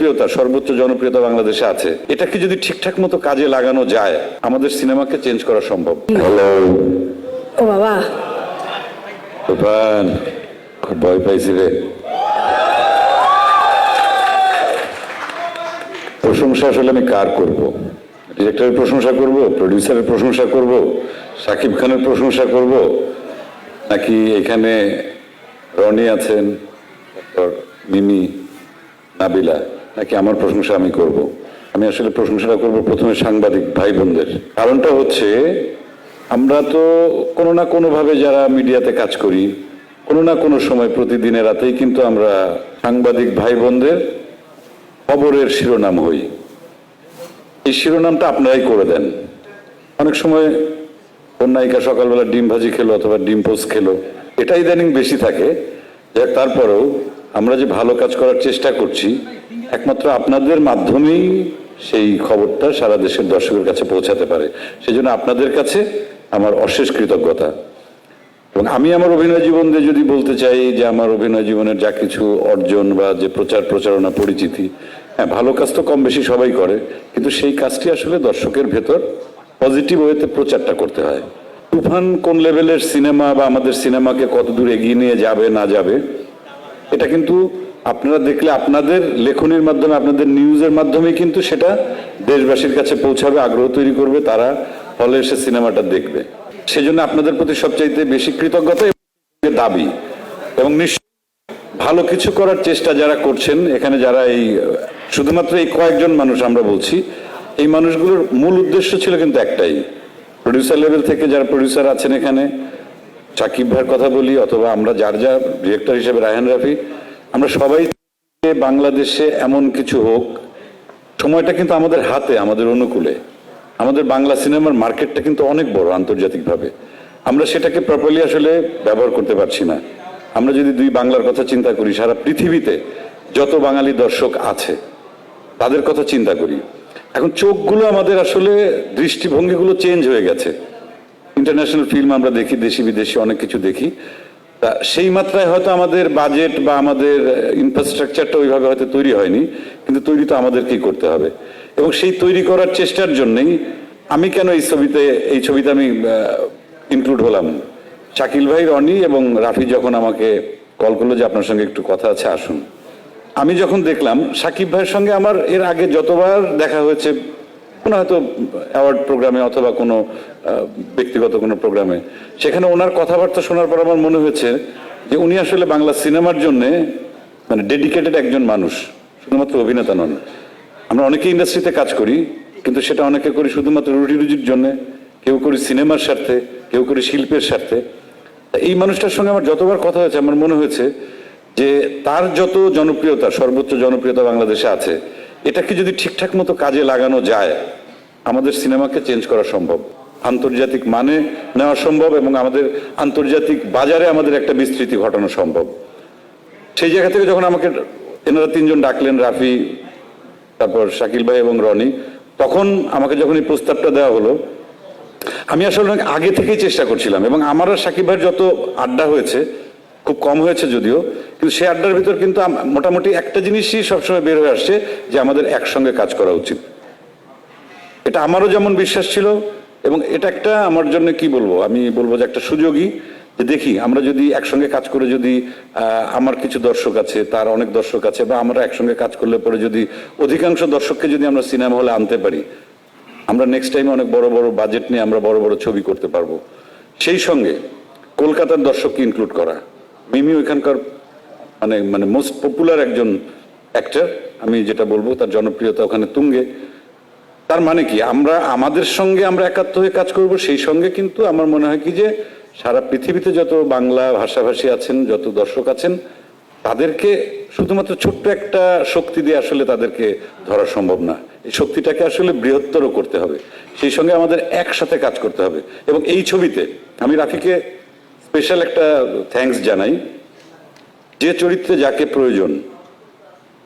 প্রিয়তা সর্বোচ্চ জনপ্রিয়তা বাংলাদেশে আছে। এটাকে যদি ঠিকঠাক মতো কাজে লাগানো যায় আমাদের সিনেমাকে চেঞ্জ করা সম্ভব। হ্যালো ও বাবা। তুফান খুব ভয় পাইছি রে। প্রশংসা আসলে আমি কার করব? ডিরেক্টরের প্রশংসা করব প্রডিউসারের প্রশংসা করব সাকিব খানের প্রশংসা করব নাকি এখানে রনি আছেন মিমি নাবিলা? নাকি আমার প্রশংসা আমি করব? আমি আসলে প্রশংসাটা করব প্রথমে সাংবাদিক ভাই বোনদের কারণটা হচ্ছে, আমরা তো কোনো না কোনোভাবে যারা মিডিয়াতে কাজ করি, কোনো না কোনো সময় প্রতিদিনের রাতেই কিন্তু আমরা সাংবাদিক ভাই বোনদের খবরের শিরোনাম হই। এই শিরোনামটা আপনারাই করে দেন। অনেক সময় নায়িকা সকালবেলা ডিম ভাজি খেলো অথবা ডিম পোস্ট খেলো এটা ইদানিং বেশি থাকে। যাক, তারপরেও আমরা যে ভালো কাজ করার চেষ্টা করছি একমাত্র আপনাদের মাধ্যমেই সেই খবরটা সারা দেশের দর্শকের কাছে পৌঁছাতে পারে। সেজন্য আপনাদের কাছে আমার অশেষ কৃতজ্ঞতা। এবং আমি আমার অভিনয় জীবন দিয়ে যদি বলতে চাই যে আমার অভিনয় জীবনের যা কিছু অর্জন বা যে প্রচার প্রচারণা পরিচিতি হ্যাঁ ভালো কাজ তো কম বেশি সবাই করে, কিন্তু সেই কাজটি আসলে দর্শকের ভেতর পজিটিভ ওয়েতে প্রচারটা করতে হয়। তুফান কোন লেভেলের সিনেমা বা আমাদের সিনেমাকে কত দূর এগিয়ে নিয়ে যাবে, না যাবে, এটা কিন্তু আপনারা দেখলে আপনাদের লেখনির মাধ্যমে, আপনাদের নিউজের মাধ্যমে কিন্তু সেটা দেশবাসীর কাছে পৌঁছাবে, আগ্রহ তৈরি করবে, তারা হলে এসে সিনেমাটা দেখবে। সেজন্য আপনাদের প্রতি সবচাইতে বেশি কৃতজ্ঞতা দাবি। এবং নিশ্চয় ভালো কিছু করার চেষ্টা যারা করছেন, এখানে যারা এই, শুধুমাত্র এই কয়েকজন মানুষ আমরা বলছি, এই মানুষগুলোর মূল উদ্দেশ্য ছিল কিন্তু একটাই। প্রডিউসার লেভেল থেকে যারা প্রডিউসার আছেন এখানে, সাকিব ভাইয়ের কথা বলি, অথবা আমরা যার যা ডিরেক্টর হিসেবে, রায়হান রাফি আমরা সবাই বাংলাদেশে এমন কিছু হোক, সময়টা কিন্তু আমাদের হাতে, আমাদের অনুকূলে। আমাদের বাংলা সিনেমার মার্কেটটা কিন্তু অনেক বড় আন্তর্জাতিকভাবে। আমরা সেটাকে প্রপারলি আসলে ব্যবহার করতে পারছি না। আমরা যদি দুই বাংলার কথা চিন্তা করি, সারা পৃথিবীতে যত বাঙালি দর্শক আছে, তাদের কথা চিন্তা করি। এখন চোখগুলো আমাদের আসলে দৃষ্টিভঙ্গিগুলো চেঞ্জ হয়ে গেছে। ইন্টারন্যাশনাল ফিল্ম আমরা দেখি দেশি বিদেশি অনেক কিছু দেখি। তা সেই মাত্রায় হয়তো আমাদের বাজেট বা আমাদের ইনফ্রাস্ট্রাকচারটা ওইভাবে হয়তো তৈরি হয়নি, কিন্তু তৈরি তো আমাদেরকেই করতে হবে। এবং সেই তৈরি করার চেষ্টার জন্যেই আমি কেন এই ছবিতে এই ছবিতে আমি ইনক্লুড হলাম? শাকিল ভাই, রনি এবং রাফি যখন আমাকে কল করল যে আপনার সঙ্গে একটু কথা আছে, আসুন। আমি যখন দেখলাম সাকিব ভাইয়ের সঙ্গে আমার এর আগে যতবার দেখা হয়েছে কোনো হয়তো অ্যাওয়ার্ড প্রোগ্রামে অথবা কোনো ব্যক্তিগত কোনো প্রোগ্রামে। সেখানে ওনার কথাবার্তা শোনার পর আমার মনে হয়েছে যে উনি আসলে বাংলা সিনেমার জন্য মানে ডেডিকেটেড একজন মানুষ, শুধুমাত্র অভিনেতা নন। আমরা অনেকে ইন্ডাস্ট্রিতে কাজ করি, কিন্তু সেটা অনেকে করি শুধুমাত্র রুটি রুজির জন্য, কেউ করি সিনেমার স্বার্থে, কেউ করি শিল্পের স্বার্থে। এই মানুষটার সঙ্গে আমার যতবার কথা হয়েছে, আমার মনে হয়েছে যে তার যত জনপ্রিয়তা, সর্বোচ্চ জনপ্রিয়তা বাংলাদেশে আছে এটাকে যদি ঠিকঠাক মতো কাজে লাগানো যায়, আমাদের সিনেমাকে চেঞ্জ করা সম্ভব। আন্তর্জাতিক মানে নেওয়া সম্ভব এবং আমাদের আন্তর্জাতিক বাজারে আমাদের একটা বিস্তৃতি ঘটানো সম্ভব। সেই জায়গা থেকে যখন আমাকে এনারা তিনজন ডাকলেন, রাফি, তারপর শাকিল ভাই এবং রনি, তখন আমাকে যখন এই প্রস্তাবটা দেওয়া হলো, আমি আসলে অনেক আগে থেকেই চেষ্টা করছিলাম এবং আমার আর সাকিব ভাইয়ের যত আড্ডা হয়েছে খুব কম হয়েছে যদিও, কিন্তু সেই আড্ডার ভিতর কিন্তু মোটামুটি একটা জিনিসই সবসময় বের হয়ে আসছে যে আমাদের একসঙ্গে কাজ করা উচিত। এটা আমারও যেমন বিশ্বাস ছিল এবং এটা একটা আমার জন্য কি বলব, আমি বলব যে একটা সুযোগই যে দেখি, আমরা যদি একসঙ্গে কাজ করে যদি আমার কিছু দর্শক আছে, তার অনেক দর্শক আছে বা আমরা একসঙ্গে কাজ করলে পরে যদি অধিকাংশ দর্শককে যদি আমরা সিনেমা হলে আনতে পারি, আমরা নেক্সট টাইমে অনেক বড় বড় বাজেট নিয়ে আমরা বড় বড় ছবি করতে পারব। সেই সঙ্গে কলকাতার দর্শককে ইনক্লুড করা মিমি ওইখানকার মানে মানে মোস্ট পপুলার একজন অ্যাক্টার আমি যেটা বলব তার জনপ্রিয়তা ওখানে তুঙ্গে। তার মানে কি? আমরা, আমাদের সঙ্গে আমরা একাত্ম হয়ে কাজ করব, সেই সঙ্গে কিন্তু আমার মনে হয় কি যে সারা পৃথিবীতে যত বাংলা ভাষাভাষী আছেন, যত দর্শক আছেন, তাদেরকে শুধুমাত্র ছোট্ট একটা শক্তি দিয়ে আসলে তাদেরকে ধরা সম্ভব না। এই শক্তিটাকে আসলে বৃহত্তর করতে হবে। সেই সঙ্গে আমাদের একসাথে কাজ করতে হবে। এবং এই ছবিতে আমি রাফিকে স্পেশাল একটা থ্যাঙ্কস জানাই। যে চরিত্রে যাকে প্রয়োজন,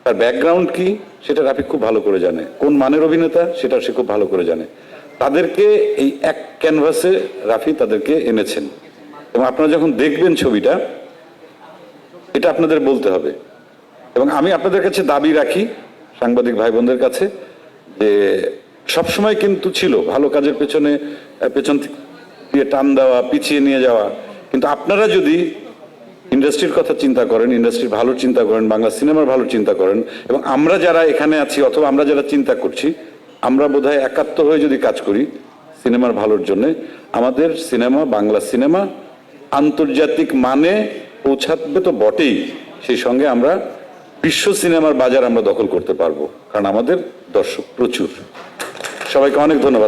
তার ব্যাকগ্রাউন্ড কি সেটা রাফি খুব ভালো করে জানে। কোন মানের অভিনেতা সেটা সে খুব ভালো করে জানে। তাদেরকে এই এক ক্যানভাসে রাফি তাদেরকে এনেছেন। এবং আপনারা যখন দেখবেন ছবিটা, এটা আপনাদের বলতে হবে। এবং আমি আপনাদের কাছে দাবি রাখি, সাংবাদিক ভাই বোনদের কাছে, যে সবসময় কিন্তু ছিল ভালো কাজের পেছনে পেছন দিয়ে টান দেওয়া, পিছিয়ে নিয়ে যাওয়া। কিন্তু আপনারা যদি ইন্ডাস্ট্রির কথা চিন্তা করেন, ইন্ডাস্ট্রির ভালো চিন্তা করেন, বাংলা সিনেমার ভালো চিন্তা করেন, এবং আমরা যারা এখানে আছি অথবা আমরা যারা চিন্তা করছি, আমরা বোধহয় একাত্ম হয়ে যদি কাজ করি সিনেমার ভালোর জন্য, আমাদের সিনেমা, বাংলা সিনেমা আন্তর্জাতিক মানে পৌঁছাবে তো বটেই। সেই সঙ্গে আমরা বিশ্ব সিনেমার বাজার আমরা দখল করতে পারব, কারণ আমাদের দর্শক প্রচুর। সবাইকে অনেক ধন্যবাদ।